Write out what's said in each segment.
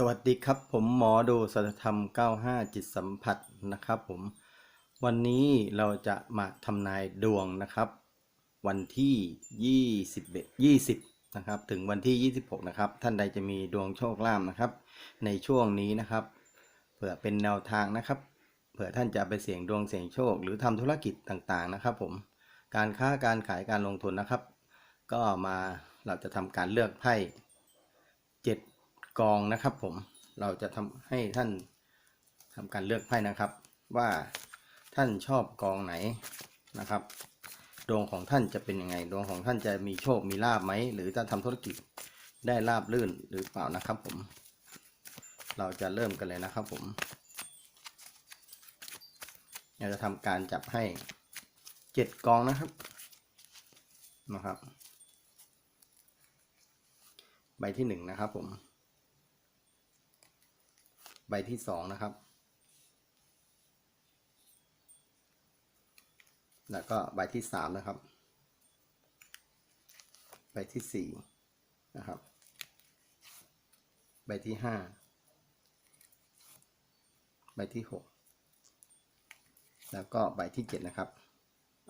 สวัสดีครับผมหมอดูสัจธรรม 95 จิตสัมผัสนะครับผมวันนี้เราจะมาทำนายดวงนะครับ วันที่ 21 20นะครับถึงวันที่ 26 นะครับ ท่านใดจะมีดวงโชคลาภนะครับ ในช่วงนี้นะครับ เผื่อเป็นแนวทางนะครับ เผื่อท่านจะไปเสี่ยงดวงเสี่ยงโชค หรือทำธุรกิจต่างๆนะครับ ผมการค้าการขายการลงทุนนะครับ ก็มาเราจะทำการเลือกไพ่ กองนะครับผมเราจะทำให้ท่านทำการเลือกไพ่นะครับ ว่าท่านชอบกองไหนนะครับ ดวงของท่านจะเป็นยังไง ดวงของท่านจะมีโชคมีลาบไหม หรือจะทำธุรกิจได้ลาบลื่นหรือเปล่านะครับผม เราจะเริ่มกันเลยนะครับผมเราจะทำการจับให้เจ็ดกองนะครับนะครับ ใบที่หนึ่งนะครับผม ใบที่สองนะครับ แล้วก็ใบที่สามนะครับ ใบที่สี่นะครับ ใบที่ห้าใบที่หกแล้วก็ใบที่เจ็ดนะครับ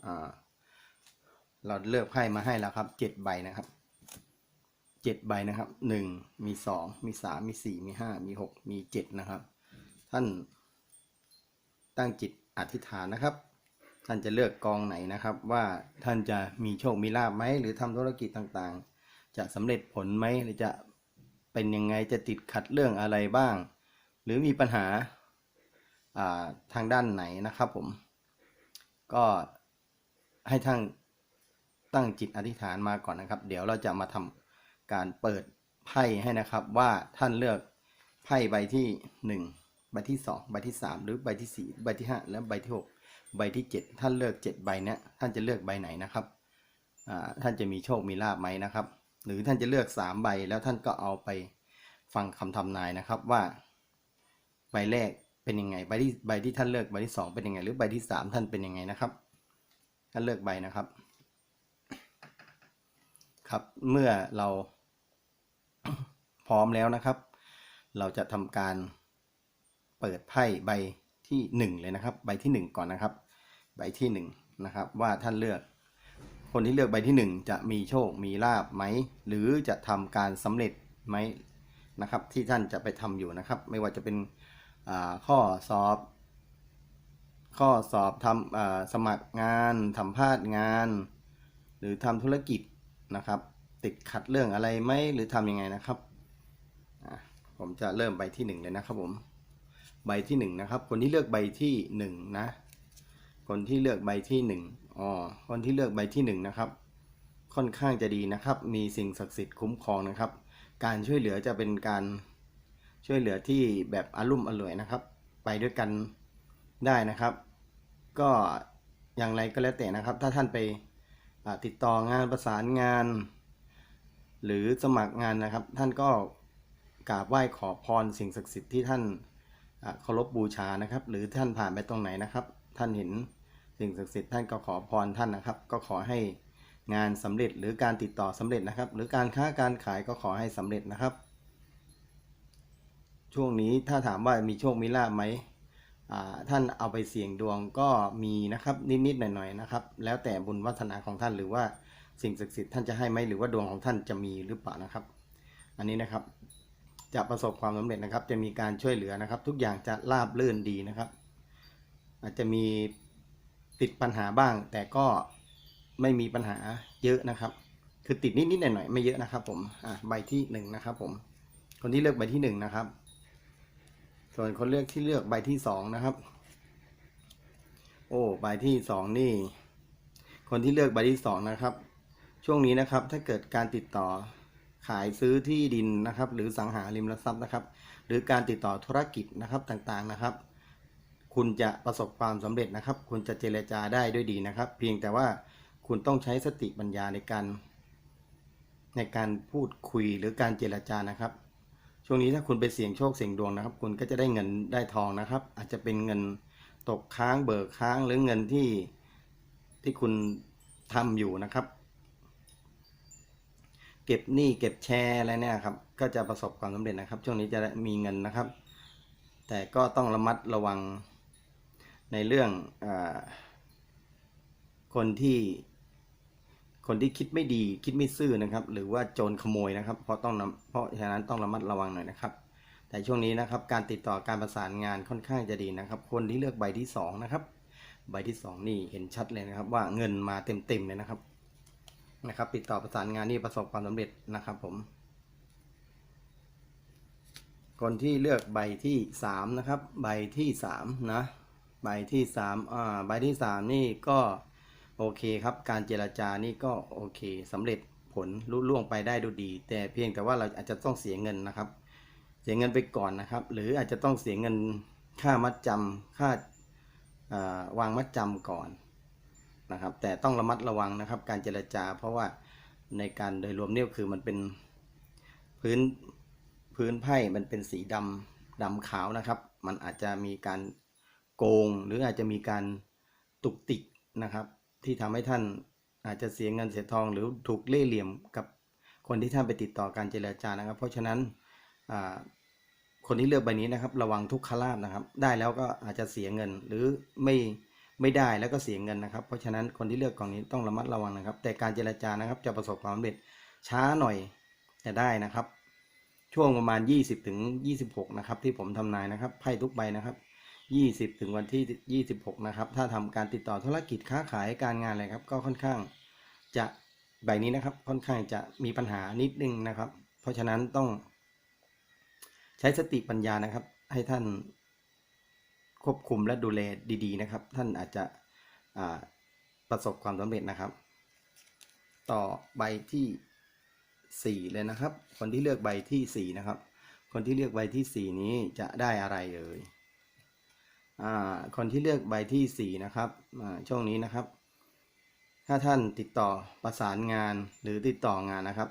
อ่า เราเลือกไพ่มาให้แล้วครับเจ็ดใบนะครับ เจ็ดใบนะครับหนึ่งมีสองมีสามมีสี่มีห้ามีหกมีเจ็ดนะครับ ท่านตั้งจิตอธิษฐานนะครับ ท่านจะเลือกกองไหนนะครับ ว่าท่านจะมีโชคมีลาบไหมหรือทำธุรกิจต่างๆ จะสำเร็จผลไหมหรือจะเป็นยังไงจะติดขัดเรื่องอะไรบ้าง หรือมีปัญหาาทางด้านไหนนะครับผม ก็ให้ท่านตั้งจิตอธิษฐานมาก่อนนะครับ เดี๋ยวเราจะมาทำ การเปิดไพ่ให้นะครับว่าท่านเลือกไพ่ใบที่หนึ่งใบที่สองใบที่สามหรือใบที่สี่ใบที่ห้าและใบที่หกใบที่เจ็ดท่านเลือกเจ็ดใบเนี้ยท่านจะเลือกใบไหนนะครับท่านจะมีโชคมีลาบไหมนะครับ หรือท่านจะเลือกสามใบแล้วท่านก็เอาไปฟังคำทำนายนะครับว่า ใบแรกเป็นยังไงใบที่ใบที่ท่านเลือกใบที่สองเป็นยังไง หรือใบที่สามท่านเป็นยังไงนะครับ ท่านเลือกใบนะครับครับเมื่อเรา พร้อมแล้วนะครับ เราจะทำการเปิดไพ่ใบที่หนึ่งเลยนะครับ ใบที่หนึ่งก่อนนะครับ ใบที่หนึ่งนะครับว่าท่านเลือก คนที่เลือกใบที่หนึ่งจะมีโชคมีลาบไหม หรือจะทำการสำเร็จไหมนะครับ ที่ท่านจะไปทำอยู่นะครับ ไม่ว่าจะเป็นข้อสอบ ข้อสอบทำสมัครงานสัมภาษณ์งาน หรือทำธุรกิจนะครับ ติดขัดเรื่องอะไรไหมหรือทำยังไงนะครับ ผมจะเริ่มใบที่หนึ่งเลยนะครับผม ใบที่หนึ่งนะครับ คนที่เลือกใบที่หนึ่งนะ คนที่เลือกใบที่หนึ่งอ๋อคนที่เลือกใบที่หนึ่งนะครับ ค่อนข้างจะดีนะครับ มีสิ่งศักดิ์สิทธิ์คุ้มครองนะครับ การช่วยเหลือจะเป็นการช่วยเหลือที่แบบอารุ่มอร่วยนะครับ ไปด้วยกันได้นะครับ ก็อย่างไรก็แล้วแต่นะครับ ถ้าท่านไปติดต่องานประสานงาน หรือสมัครงานนะครับ ท่านก็ กราบไหว้ขอพรสิ่งศักดิ์สิทธิ์ที่ท่านเคารพบูชานะครับ หรือท่านผ่านไปตรงไหนนะครับ ท่านเห็นสิ่งศักดิ์สิทธิ์ท่านก็ขอพรท่านนะครับ ก็ขอให้งานสำเร็จหรือการติดต่อสำเร็จนะครับ หรือการค้าการขายก็ขอให้สำเร็จนะครับ ช่วงนี้ถ้าถามว่ามีโชคมีลาภไหมท่านเอาไปเสี่ยงดวงก็มีนะครับนิดๆหน่อยๆนะครับ แล้วแต่บุญวัฒนาของท่านหรือว่าสิ่งศักดิ์สิทธิ์ท่านจะให้ไหมหรือว่าดวงของท่านจะมีหรือเปล่านะครับ อันนี้นะครับ จะประสบความสำเร็จนะครับ จะมีการช่วยเหลือนะครับ ทุกอย่างจะราบรื่นดีนะครับ อาจจะมีติดปัญหาบ้าง แต่ก็ไม่มีปัญหาเยอะนะครับ คือติดนิดๆหน่อยๆไม่เยอะนะครับ ผมอะใบที่หนึ่งนะครับ ผม คนที่เลือกใบที่หนึ่งนะครับ ส่วนคนเลือกที่เลือกใบที่สองนะครับ โอ้ใบที่สองนี่ คนที่เลือกใบที่สองนะครับ ช่วงนี้นะครับ ถ้าเกิดการติดต่อ ขายซื้อที่ดินนะครับ หรือสังหาริมทรัพย์นะครับ หรือการติดต่อธุรกิจนะครับต่างๆนะครับ คุณจะประสบความสำเร็จนะครับ คุณจะเจรจาได้ด้วยดีนะครับ เพียงแต่ว่าคุณต้องใช้สติปัญญาในการ ในการพูดคุยหรือการเจรจานะครับ ช่วงนี้ถ้าคุณไปเสี่ยงโชคเสี่ยงดวงนะครับ คุณก็จะได้เงินได้ทองนะครับ อาจจะเป็นเงินตกค้างเบิกค้างหรือเงินที่ที่คุณทำอยู่นะครับ เก็บหนี้เก็บแชร์อะไรเนี่ยครับ ก็จะประสบความสำเร็จนะครับ ช่วงนี้จะมีเงินนะครับ แต่ก็ต้องระมัดระวังในเรื่องอคนที่คนที่คิดไม่ดีคิดไม่ซื่อนะครับ หรือว่าโจรขโมยนะครับ เพราะต้องเพราะฉะนั้นต้องระมัดระวังหน่อยนะครับ แต่ช่วงนี้นะครับ การติดต่อการประสานงานค่อนข้างจะดีนะครับ คนที่เลือกใบที่สองนะครับ ใบที่สองนี่เห็นชัดเลยนะครับ ว่าเงินมาเต็มๆเลยนะครับ นะครับ ติดต่อประสานงานนี่ประสบความสำเร็จนะครับผม คนที่เลือกใบที่สามนะครับ ใบที่สามนะใบที่สามอ่าใบที่สามนี่ก็โอเคครับ การเจรจานี่ก็โอเคสำเร็จผลลุล่วงไปได้ดูดี แต่เพียงแต่ว่าเราอาจจะต้องเสียเงินนะครับ เสียเงินไปก่อนนะครับ หรืออาจจะต้องเสียเงินค่ามัดจำค่าอ่าวางมัดจำก่อน นะครับ แต่ต้องระมัดระวังนะครับ การเจรจา เพราะว่าในการโดยรวมเนี่ยคือมันเป็นพื้นพื้นไพ่มันเป็นสีดำดำขาวนะครับ มันอาจจะมีการโกง หรืออาจจะมีการตุกติกนะครับ ที่ทำให้ท่านอาจจะเสียเงินเสียทอง หรือถูกเล่เหลี่ยมกับคนที่ท่านไปติดต่อการเจรจานะครับ เพราะฉะนั้นคนที่เลือกใบนี้นะครับ ระวังทุกขลาบนะครับ ได้แล้วก็อาจจะเสียเงินหรือไม่ ไม่ได้แล้วก็เสียเงินนะครับ เพราะฉะนั้นคนที่เลือกกล่องนี้ต้องระมัดระวังนะครับ แต่การเจรจานะครับจะประสบความสำเร็จช้าหน่อยแต่ได้นะครับ ช่วงประมาณ 20ถึง26 นะครับ ที่ผมทำนายนะครับไพ่ทุกใบนะครับ 20 ถึงวันที่ 26 นะครับ ถ้าทำการติดต่อธุรกิจค้าขายการงานอะไรครับ ก็ค่อนข้างจะใบนี้นะครับ ค่อนข้างจะมีปัญหานิดนึงนะครับ เพราะฉะนั้นต้องใช้สติปัญญานะครับ ให้ท่าน ควบคุมและดูแลดีๆนะครับ ท่านอาจจะประสบความสำเร็จนะครับ ต่อใบที่ 4 เลยนะครับ คนที่เลือกใบที่ 4 นะครับ คนที่เลือกใบที่ 4 นี้จะได้อะไรเอ่ยอ่าคนที่เลือกใบที่ 4 นะครับช่วงนี้นะครับ ถ้าท่านติดต่อประสานงานหรือติดต่องานนะครับ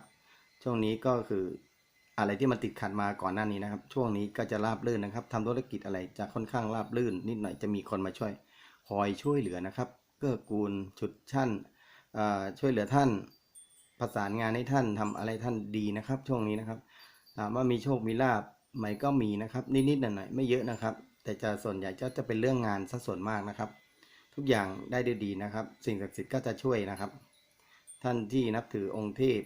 ช่วงนี้ก็คือ อะไรที่มันติดขัดมาก่อนหน้านี้นะครับ ช่วงนี้ก็จะราบรื่นนะครับทำธุรกิจอะไรจะค่อนข้างราบรื่น นิดหน่อยจะมีคนมาช่วยคอยช่วยเหลือนะครับ เกื้อกูลฉุดชั่นช่วยเหลือท่านประสานงานให้ท่านทำอะไรท่านดีนะครับ ช่วงนี้นะครับถามว่ามีโชคมีลาบไหมก็มีนะครับ นิดๆหน่อยๆไม่เยอะนะครับ แต่จะส่วนใหญ่จะจะเป็นเรื่องงานซะส่วนมากนะครับ ทุกอย่างได้ด้วยดีนะครับ สิ่งศักดิ์สิทธิ์ก็จะช่วยนะครับ ท่านที่นับถือองค์เทพ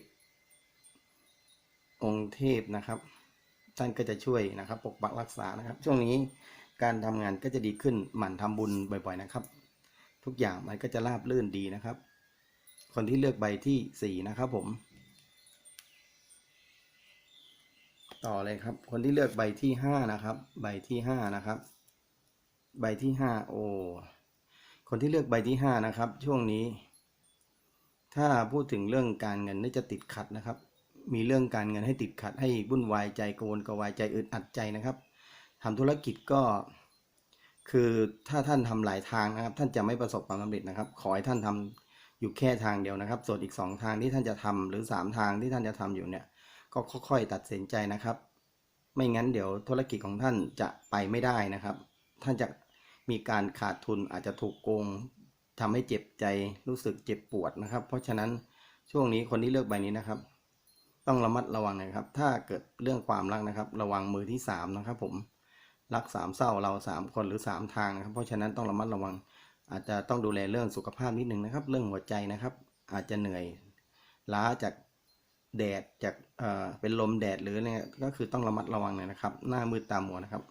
องค์เทพนะครับ ท่านก็จะช่วยนะครับ ปกปักรักษานะครับ ช่วงนี้การทำงานก็จะดีขึ้นหมั่นทำบุญบ่อย ๆนะครับ ทุกอย่างมันก็จะราบรื่นดีนะครับ คนที่เลือกใบที่สี่นะครับผม ต่อเลยครับ คนที่เลือกใบที่ห้านะครับ ใบที่ห้านะครับ ใบที่ห้าโอ้คนที่เลือกใบที่ห้านะครับ ช่วงนี้ ถ้าพูดถึงเรื่องการเงินนี่จะติดขัดนะครับ มีเรื่องการเงินให้ติดขัดให้วุ่นวายใจกังวลกระวายใจอึดอัดใจนะครับทำธุรกิจก็ คือถ้าท่านทำหลายทางนะครับ ท่านจะไม่ประสบความสำเร็จนะครับ ขอให้ท่านทำอยู่แค่ทางเดียวนะครับ ส่วนอีกสองทางที่ท่านจะทำหรือสามทางที่ท่านจะทำอยู่เนี่ย ก็ค่อยๆตัดสินใจนะครับ ไม่งั้นเดี๋ยวธุรกิจของท่านจะไปไม่ได้นะครับ ท่านจะมีการขาดทุนอาจจะถูกโกงทำให้เจ็บใจรู้สึกเจ็บปวดนะครับ เพราะฉะนั้นช่วงนี้คนที่เลือกใบนี้นะครับ ต้องระมัดระวังนะครับ ถ้าเกิดเรื่องความรักนะครับ ระวังมือที่สามนะครับผมรักสามเศร้าเราสามคนหรือสามทางนะครับ เพราะฉะนั้นต้องระมัดระวัง อาจจะต้องดูแลเรื่องสุขภาพนิดนึงนะครับ เรื่องหัวใจนะครับ อาจจะเหนื่อยล้าจากแดดจากเอ่อเป็นลมแดดหรืออะไรเนี่ยก็คือต้องระมัดระวังหน่อยนะครับ หน้ามืดตามัวนะครับ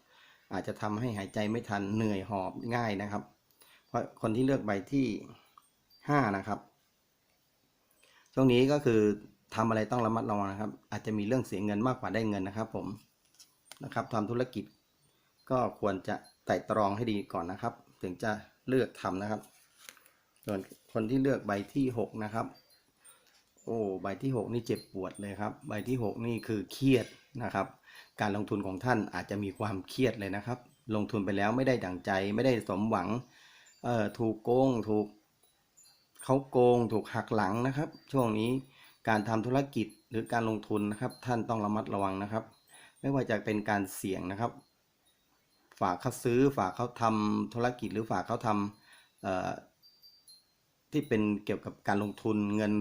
อาจจะทำให้หายใจไม่ทันเหนื่อยหอบง่ายนะครับ เพราะคนที่เลือกใบที่ห้านะครับช่วงนี้ก็คือ ทำอะไรต้องระมัดระวังนะครับ อาจจะมีเรื่องเสียเงินมากกว่าได้เงินนะครับ ผมนะครับทำธุรกิจ ก็ควรจะไต่ตรองให้ดีก่อนนะครับ ถึงจะเลือกทำนะครับส่วนคนที่เลือกใบที่หกนะครับ โอ้ใบที่หกนี่เจ็บปวดเลยครับ ใบที่หกนี่คือเครียดนะครับ การลงทุนของท่านอาจจะมีความเครียดเลยนะครับ ลงทุนไปแล้วไม่ได้ดั่งใจ ไม่ได้สมหวังเอ่อถูกโกงถูกเขาโกงถูกหักหลังนะครับ ช่วงนี้ การทำธุรกิจหรือการลงทุนนะครับ ท่านต้องระมัดระวังนะครับ ไม่ว่าจะเป็นการเสี่ยงนะครับ ฝากเขาซื้อฝากเขาทำธุรกิจหรือฝากเขาทำที่เป็นเกี่ยวกับการลงทุนเงิน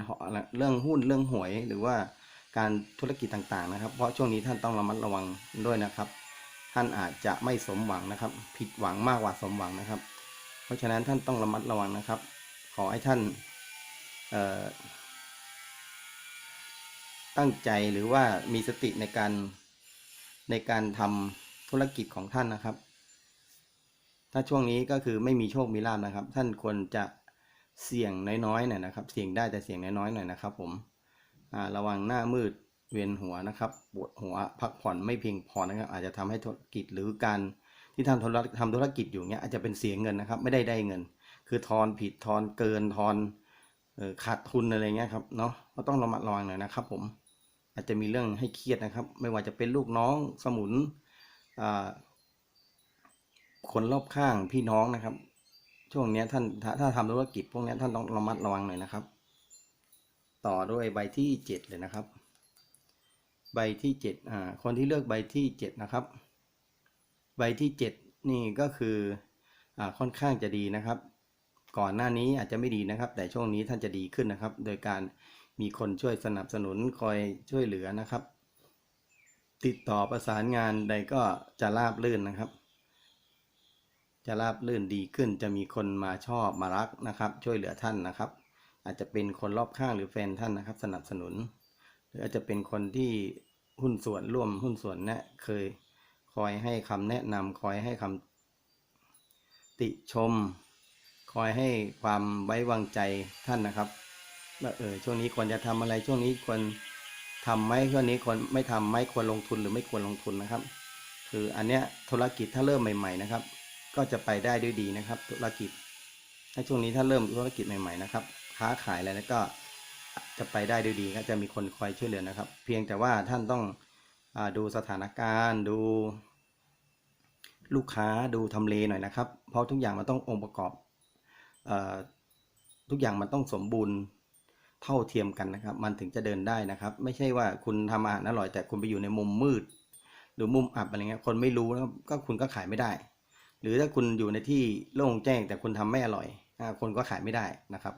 เรื่องหุ้นเรื่องหวย หรือว่าการธุรกิจต่างๆนะครับ เพราะช่วงนี้ท่านต้องระมัดระวังด้วยนะครับ ท่านอาจจะไม่สมหวังนะครับ ผิดหวังมากกว่าสมหวังนะครับ เพราะฉะนั้นท่านต้องระมัดระวังนะครับ ขอให้ท่านเอ่อ ตั้งใจหรือว่ามีสติในการในการทำธุรกิจของท่านนะครับ ถ้าช่วงนี้ก็คือไม่มีโชคมีลาภนะครับ ท่านควรจะเสี่ยงน้อยๆหน่อยนะครับ เสี่ยงได้แต่เสี่ยงน้อยๆหน่อยนะครับ ผมระวังหน้ามืดเวียนหัวนะครับปวดหัวพักผ่อนไม่เพียงพอนะครับ อาจจะทำให้ธุรกิจหรือการที่ท่านธุรทำธุรกิจอยู่เนี้ยอาจจะเป็นเสียเงินนะครับ ไม่ได้ได้เงิน คือทอนผิดทอนเกินทอนออขาดทุนอะไรเงี้ยครับเนาะก็ต้องระมัดระวังหน่อยนะครับผม อาจจะมีเรื่องให้เครียดนะครับ ไม่ว่าจะเป็นลูกน้องสมุนคนรอบข้างพี่น้องนะครับ ช่วงนี้ท่านถ้าถ้าทำธุรกิจพวกนี้ท่านต้องระมัดระวังหน่อยนะครับ ต่อด้วยใบที่เจ็ดเลยนะครับ ใบที่เจ็ดอ่าคนที่เลือกใบที่เจ็ดนะครับ ใบที่เจ็ดนี่ก็คืออ่าค่อนข้างจะดีนะครับ ก่อนหน้านี้อาจจะไม่ดีนะครับ แต่ช่วงนี้ท่านจะดีขึ้นนะครับ โดยการ มีคนช่วยสนับสนุนคอยช่วยเหลือนะครับ ติดต่อประสานงานใดก็จะราบรื่นนะครับ จะราบรื่นดีขึ้นจะมีคนมาชอบมารักนะครับ ช่วยเหลือท่านนะครับ อาจจะเป็นคนรอบข้างหรือแฟนท่านนะครับ สนับสนุน หรืออาจจะเป็นคนที่หุ้นส่วนร่วมหุ้นส่วนแนะเคยคอยให้คำแนะนำคอยให้คำติชม คอยให้ความไว้วางใจท่านนะครับ ว่าเออช่วงนี้ควรจะทำอะไรช่วงนี้ควรทำไหมช่วงนี้ควรไม่ทำไหมควรลงทุนหรือไม่ควรลงทุนนะครับ คืออันเนี้ยธุรกิจถ้าเริ่มใหม่ ๆนะครับ ก็จะไปได้ด้วยดีนะครับ ธุรกิจในช่วงนี้ถ้าเริ่มธุรกิจใหม่ ๆนะครับ ค้าขายอะไรแล้วก็จะไปได้ด้วยดีครับจะมีคนคอยช่วยเหลือนะครับ เพียงแต่ว่าท่านต้องอดูสถานการณ์ดู ลูกค้าดูทำเลหน่อยนะครับ เพราะทุกอย่างมันต้ององค์ประกอบออทุกอย่างมันต้องสมบูรณ์ เท่าเทียมกันนะครับ มันถึงจะเดินได้นะครับ ไม่ใช่ว่าคุณทำอาหารอร่อย แต่คุณไปอยู่ในมุมมืด หรือมุมอับอะไรเงี้ยคนไม่รู้นะก็คุณก็ขายไม่ได้ หรือถ้าคุณอยู่ในที่โล่งแจ้ง แต่คุณทำไม่อร่อยอคนก็ขายไม่ได้นะครับ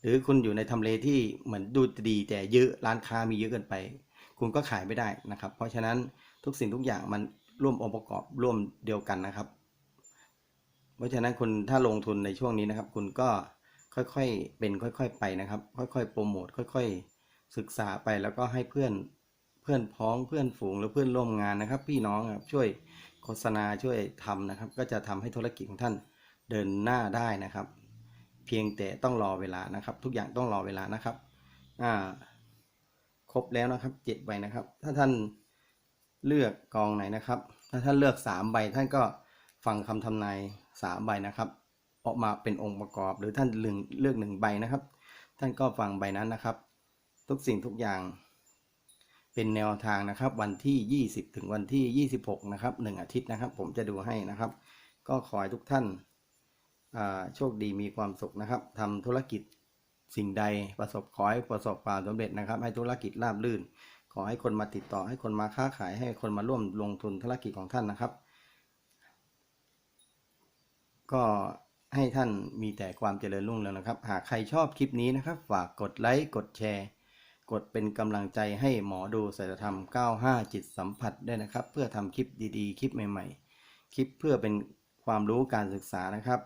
หรือคุณอยู่ในทำเลที่เหมือนดูดีแต่เยอะร้านค้ามีเยอะเกินไป คุณก็ขายไม่ได้นะครับ เพราะฉะนั้นทุกสิ่งทุกอย่างมันร่วมองค์ประกอบร่วมเดียวกันนะครับ เพราะฉะนั้นคุณถ้าลงทุนในช่วงนี้นะครับ คุณก็ ค่อยๆ เป็นค่อยๆ ไปนะครับ ค่อยๆ โปรโมท ค่อยๆ ศึกษาไปแล้วก็ให้เพื่อน เพื่อนพ้อง เพื่อนฝูง หรือเพื่อนร่วมงานนะครับ พี่น้องครับ ช่วยโฆษณา ช่วยทำนะครับ ก็จะทำให้ธุรกิจของท่านเดินหน้าได้นะครับ เพียงแต่ต้องรอเวลานะครับ ทุกอย่างต้องรอเวลานะครับ อ่า ครบแล้วนะครับเจ็ดใบนะครับ ถ้าท่านเลือกกองไหนนะครับ ถ้าท่านเลือกสามใบท่านก็ฟังคำทำนายสามใบนะครับ ออกมาเป็นองค์ประกอบ หรือท่านเลือกเลือกหนึ่งใบนะครับ ท่านก็ฟังใบนั้นนะครับ ทุกสิ่งทุกอย่าง เป็นแนวทางนะครับ วันที่ 20 ถึงวันที่ 26 นะครับหนึ่งอาทิตย์นะครับ ผมจะดูให้นะครับ ก็ขอให้ทุกท่านาโชคดีมีความสุขนะครับทำธุรกิจสิ่งใดประสบขอให้ประสบความสำเร็จนะครับ ให้ธุรกิจราบรื่น ขอให้คนมาติดต่อให้คนมาค้าขายให้คนมาร่วมลงทุนธุรกิจของท่านนะครับ ก็ ให้ท่านมีแต่ความเจริญรุ่งเรืองนะครับ หากใครชอบคลิปนี้นะครับ ฝากกดไลค์กดแชร์ กดเป็นกำลังใจให้หมอดูศัลยธรรม 95 จิตสัมผัสด้วยนะครับ เพื่อทำคลิปดีๆ คลิปใหม่ ๆ คลิปเพื่อเป็นความรู้การศึกษานะครับ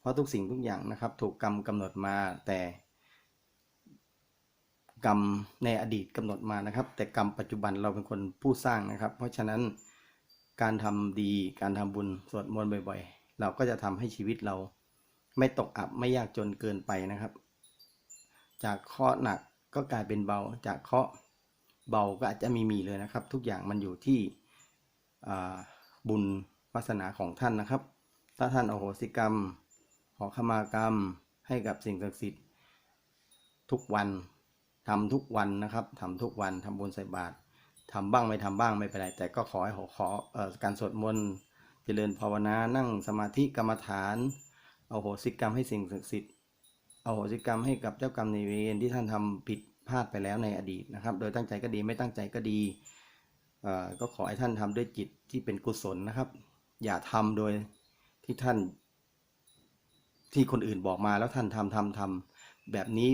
เพราะทุกสิ่งทุกอย่างนะครับ ถูกกรรมกำหนดมาแต่กรรมในอดีตกำหนดมานะครับ แต่กรรมปัจจุบันเราเป็นคนผู้สร้างนะครับ เพราะฉะนั้นการทำดีการทำบุญสวดมนต์บ่อยๆ เราก็จะทำให้ชีวิตเรา ไม่ตกอับไม่ยากจนเกินไปนะครับ จากเคราะห์หนักก็กลายเป็นเบา จากเคราะห์เบาก็อาจจะมีมีเลยนะครับ ทุกอย่างมันอยู่ที่บุญวาสนาของท่านนะครับ ถ้าท่านโอโหสิกรรม ขอขมากรรมให้กับสิ่งศักดิ์สิทธิ์ทุกวันทำทุกวันนะครับทำทุกวันทำบุญใส่บาตรทำบ้างไม่ทำบ้างไม่เป็นไร แต่ก็ขอให้ขอขออการสวดมนต์เจริญภาวนานั่งสมาธิกรรมฐาน เอาโหสิกรรมให้สิ่งศักดิ์สิทธิ์เอาโหสิกรรมให้กับเจ้ากรรมในเวรที่ท่านทำผิดพลาดไปแล้วในอดีตนะครับ โดยตั้งใจก็ดีไม่ตั้งใจก็ดีเอ่อก็ขอให้ท่านทำด้วยจิตที่เป็นกุศลนะครับ อย่าทำโดยที่ท่าน ที่คนอื่นบอกมาแล้วท่านทำทำทำแบบนี้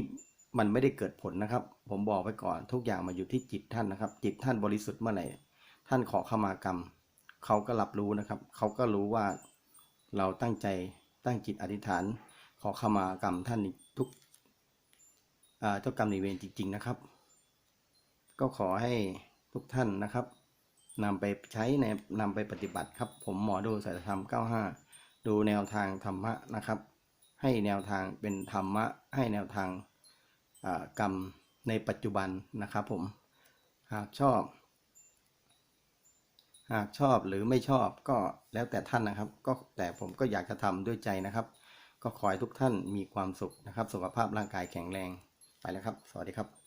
มันไม่ได้เกิดผลนะครับ ผมบอกไว้ก่อนทุกอย่างมาอยู่ที่จิตท่านนะครับ จิตท่านบริสุทธิ์เมื่อไหร่ท่านขอขมากรรม เขาก็รับรู้นะครับ เขาก็รู้ว่าเราตั้งใจ ตั้งจิตอธิษฐาน ขอขมากรรมท่านทุกเจ้ากรรมในเวรจริง ๆนะครับ ก็ขอให้ทุกท่านนะครับนำไปใช้ในนำไปปฏิบัติครับ ผมหมอดูสายธรรม 95 ดูแนวทางธรรมะนะครับ ให้แนวทางเป็นธรรมะ ให้แนวทางกรรมในปัจจุบันนะครับผมหากชอบ หากชอบหรือไม่ชอบก็แล้วแต่ท่านนะครับ ก็แต่ผมก็อยากจะทำด้วยใจนะครับ ก็ขอให้ทุกท่านมีความสุขนะครับ สุขภาพร่างกายแข็งแรงไปแล้วครับ สวัสดีครับ